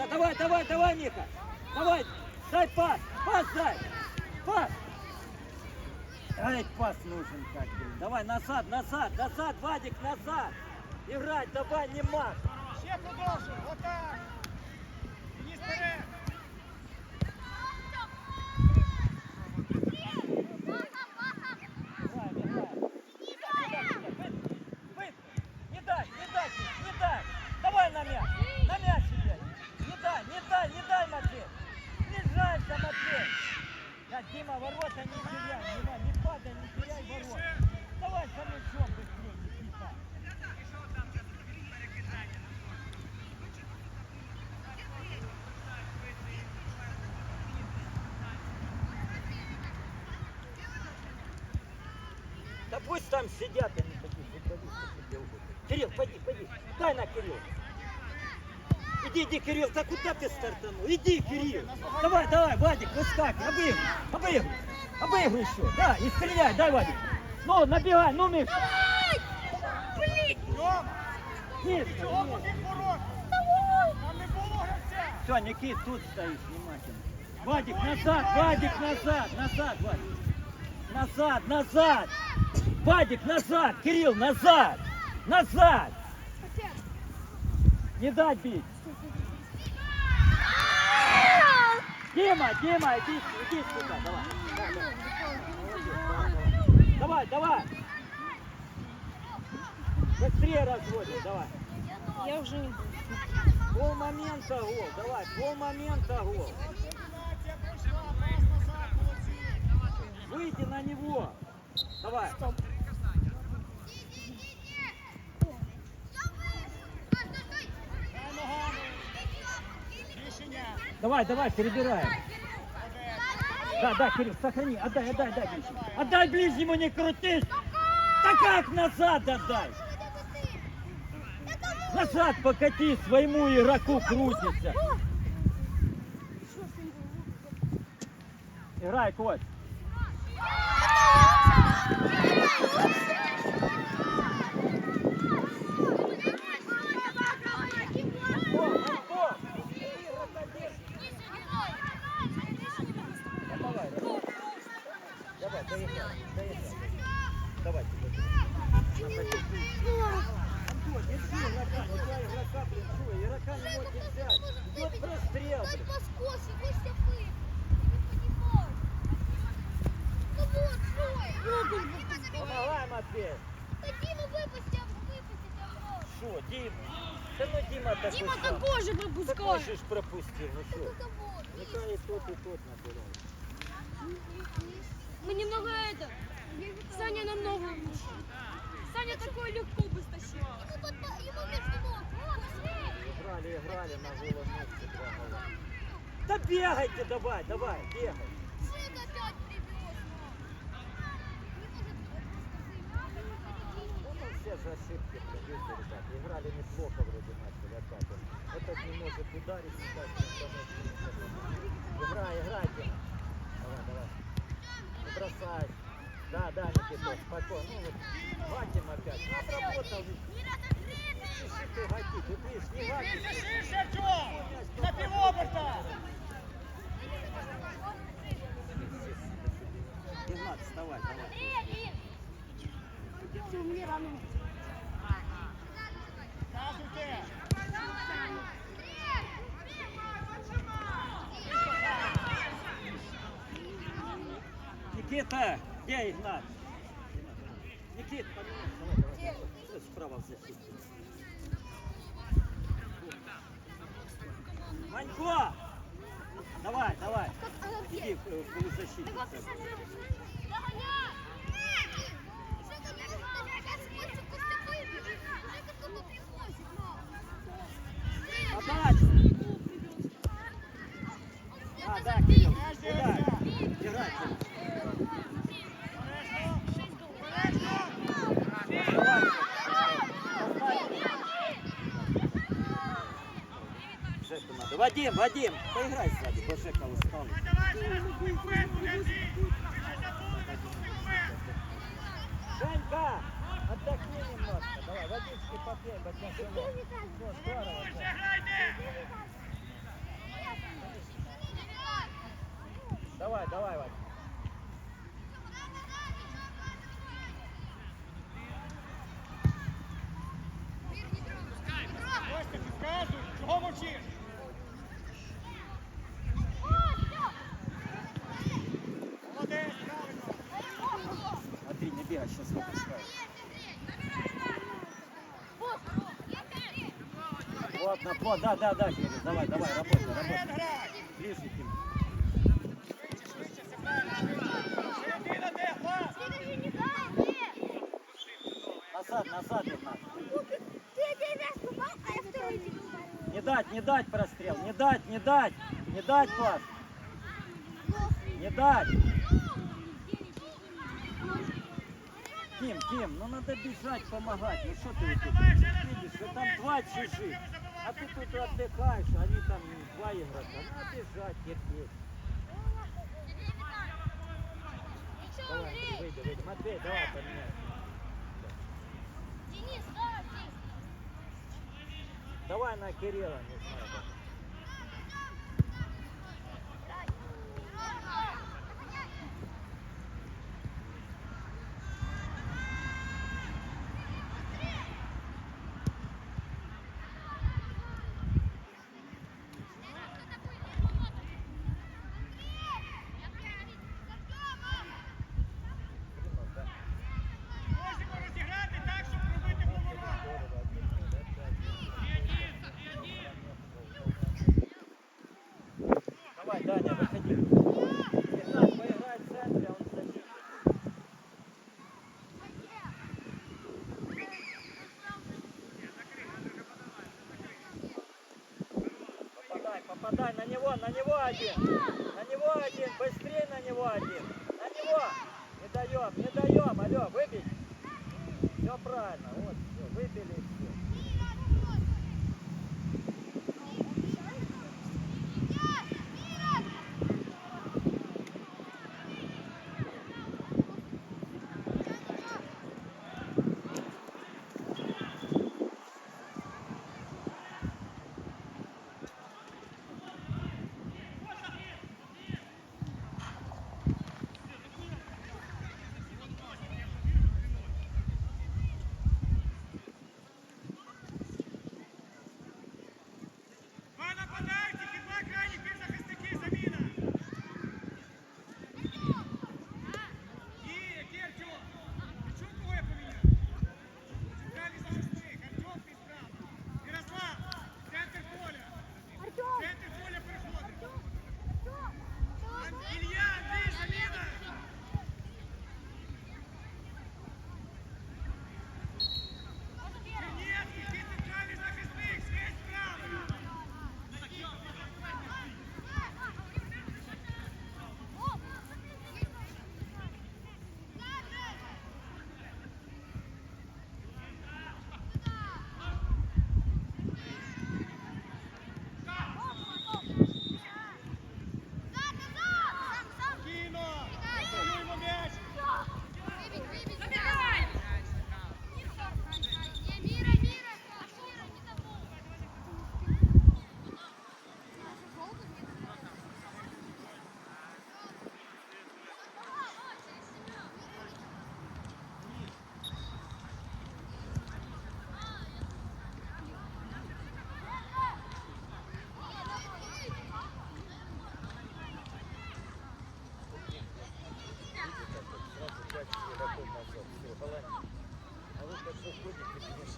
Миша, давай, давай, давай, Миха. Давай, дай пас, пас дай. Пас. Ай, пас нужен как бы. Давай, назад, назад, назад, Вадик, назад. Играть, давай, не мах. Ще продовжуй, отак. Денис вперед. Играем, играем. Вы- Не дай, не дай, не дай. Давай на мяч, на мяч себе. Не дай, не дай, не дай, Матвей. Не жалься, Матвей. Да, Дима, ворота не теряй, Дима, не падай, не теряй ворота. Давай за мячом быстрее, Никита. Да пусть там сидят они такие футболисты. Кирилл, пойди, пойди. Дай на Кирилл. Иди, иди, Кирилл, да куда ты стартанул? Иди, Кирилл. Давай, давай, Вадик, выскакивай, обыгрывай, обыгрывай, обыгрывай еще. Да, и стреляй, дай, Вадик. Ну, набегай, ну, Миша. Йом, Миша, чого Миша. один ворот? Там не було гравця. Все, Никит, тут стоишь внимательно. Вадик, назад, Вадик, назад, назад, Вадик. Назад, назад. Вадик, назад, Кирилл, назад. Назад. Не дать бить. Дима, Дима, иди, иди сюда, давай. Давай, давай. Быстрее разводим, давай. Я уже не буду. Пол момента гол, давай, пол момента гол. Комбінація пройшла, пас назад, молодці. Выйди на него. Давай. Дай Давай, давай, перебираем. Да, да, Кирилл, сохрани. Отдай, отдай, отдай ближнему. Отдай ближнему, не крутись. Да как назад отдай? Назад покати, своему игроку крутится. Играй, Кость. Гол, гол. Давай, давай. Давай, доиграй, доиграй. Давай, Антон, держи игрока, не дай игрока, блин, что, игрока не может взять. Идет прострел, блин. Помогай, Матвей. Что, Дима? Да ну Дима такой Дима такой же Такой пропускает. же пропустил, ну что? Нехай и тот, и тот набирает. Мы немного это. Саня намного лучше. Саня такой легко бы стащил. Играли, играли на голом месте два гола. Да бегайте давай, давай, бегай. Все же ошибки пробили, ребят. Играли неплохо вроде начали атаку. Этот не может ударить, не. Играй, играйте. Давай, давай. Не бросай. Да, да, Никита, спокойно. Ну, вот, Ватим опять. Ну, отработал. Пиши ты гати, ты видишь, не гати. Ширше, Артем. На півоберта. Игнат, вставай, давай. Казуйте. Никита, где Игнат? Никит, поменяй. Справа в защите. Манько! Давай, давай. Иди в, в полузащиту. Подача! А, да, Кирилл, удар. Играй, Вадим, Вадим, поиграй сзади, Башека устал. Женька, отдохни немножко, давай, водички попей, Башека. Все, здорово. Давай, давай, Вадим. Вот, да, да, да, Кирилл, давай, давай, работай, работай. Ближе к нему. Назад, назад их надо. Не дать, не дать прострел, не дать, не дать, не дать пас, не дать. Ким, Ким, ну надо бежать, помогать. Ну что ты тут видишь, там два чужих, а ты тут отдыхаешь, они там два игрока. Надо бежать, терпеть. Давай, выйди, выйди. Матвей, давай поменяй. Денис, давай, Денис. Давай на Кирилла, не знаю. там. Прямо, да. Можемо розіграти так, щоб робити поворот. Давай, Даня, выходи. Игнат, поиграй в центре, а он в защите. Попадай на него, на него один. На него один, быстрее на него один. На него. Не даем, не даем. Алло, выбей. Все правильно, вот, все, выбили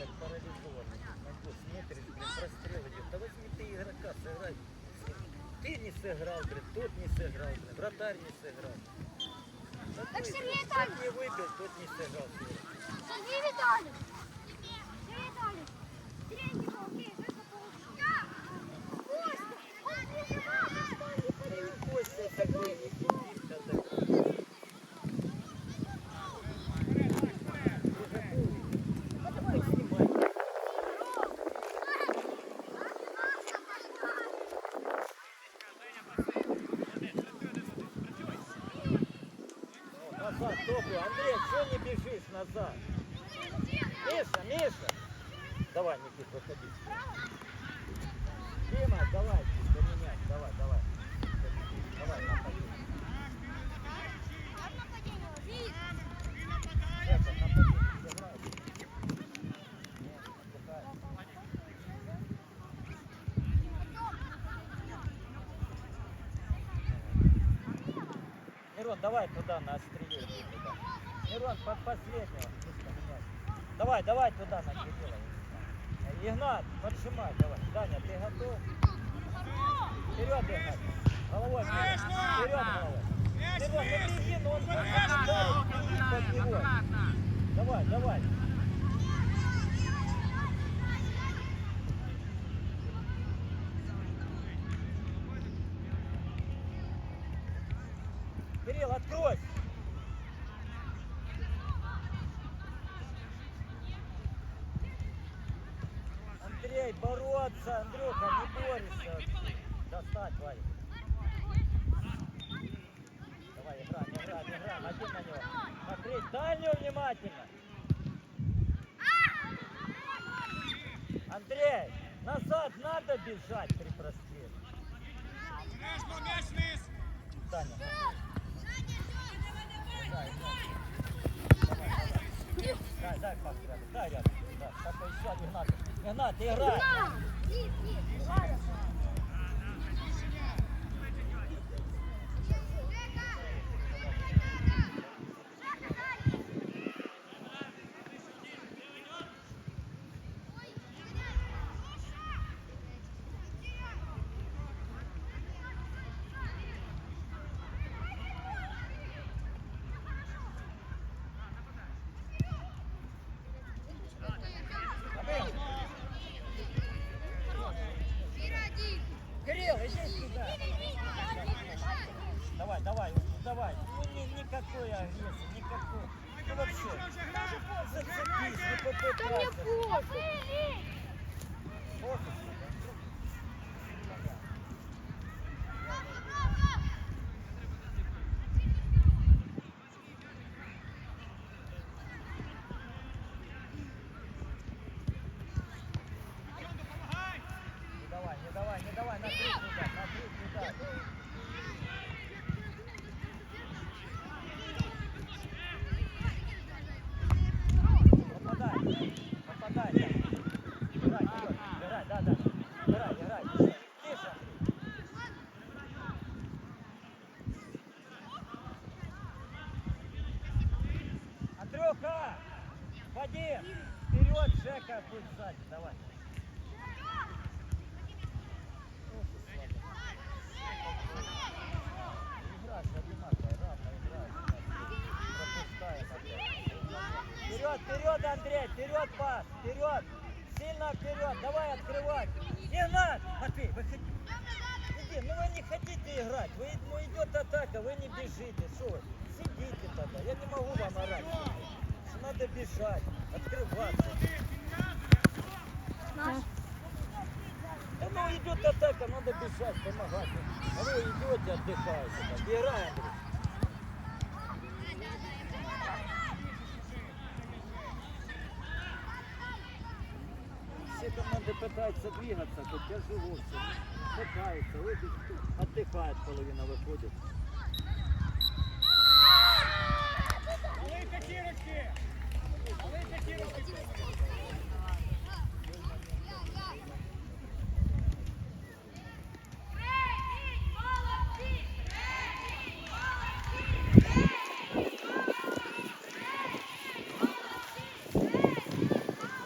как парализованный. На гол смотришь, блин, прострел идет. Да возьми ты игрока, сыграй. Ты не сыграл, блин, тот не сыграл, блин, вратарь не сыграл. Да Так ты, Сергей Витальевич. не выбил, тот не сыграл. Сергей Витальевич! Сергей Витальевич! Тренького, окей, вы Костя! Он не знал, что он не. Костя такой. назад. Миша, Миша! Давай, Никит, выходи. Дима, давай, поменять, давай, давай. Давай, напади. Это, напади. Мирон, давай туда на острие иди. Мирон, под последнего. Давай, давай туда, на Кирилла. Игнат, поджимай, давай. Даня, ты готов? Вперед, Игнат. Головой, вперед. Вперед, головой. Мирон, ну вниз! беги, ну он под него. Давай, давай. Кирилл, открой! Андрей, бороться! Не! Достать, Владик. Давай, играем, играем, играем. Один на него. Смотреть дальнюю внимательно. Андрей, назад надо бежать при простреле. Обережно, м'яч вниз! Таня. Дай, дай, дай пас рядом, дай рядом. Да, так еще Игнат. Игнат, ты играй. На! Иди, иди. Ладно. Забыл. Кирилл, иди сюда. Давай, давай, давай. Ну, ни, никакой агрессии, никакой. Ну вообще, зацепись, не Да мне попытайся. пофиг. Фокус. Антон, допомагай! Не давай, не давай, не давай, на третий удар, на третий удар. Попадай, попадай. да. Играй, вперед, играй, да, да. Играй, играй, тише, тише. Андрюха, Вадим, вперед, Жека, будет сзади, давай. Игра же одинаковая, равная игра. Пропускаем опять. Вперед, вперед, Андрей, вперед, пас, вперед. Сильно вперед, давай открывать. Не надо, Матвей, выходи. Иди, ну вы не хотите играть, вы, ну идет атака, вы не бежите, что вы? Сидите тогда, я не могу вам орать. Надо бежать, открываться. Да ну идет атака, надо бежать, помогать. А вы идете, отдыхаете. Так. Андрей. Все команды пытаются двигаться, хоть тяжело все. Пытаются, и отдыхает половина выходит. Малий такі руки!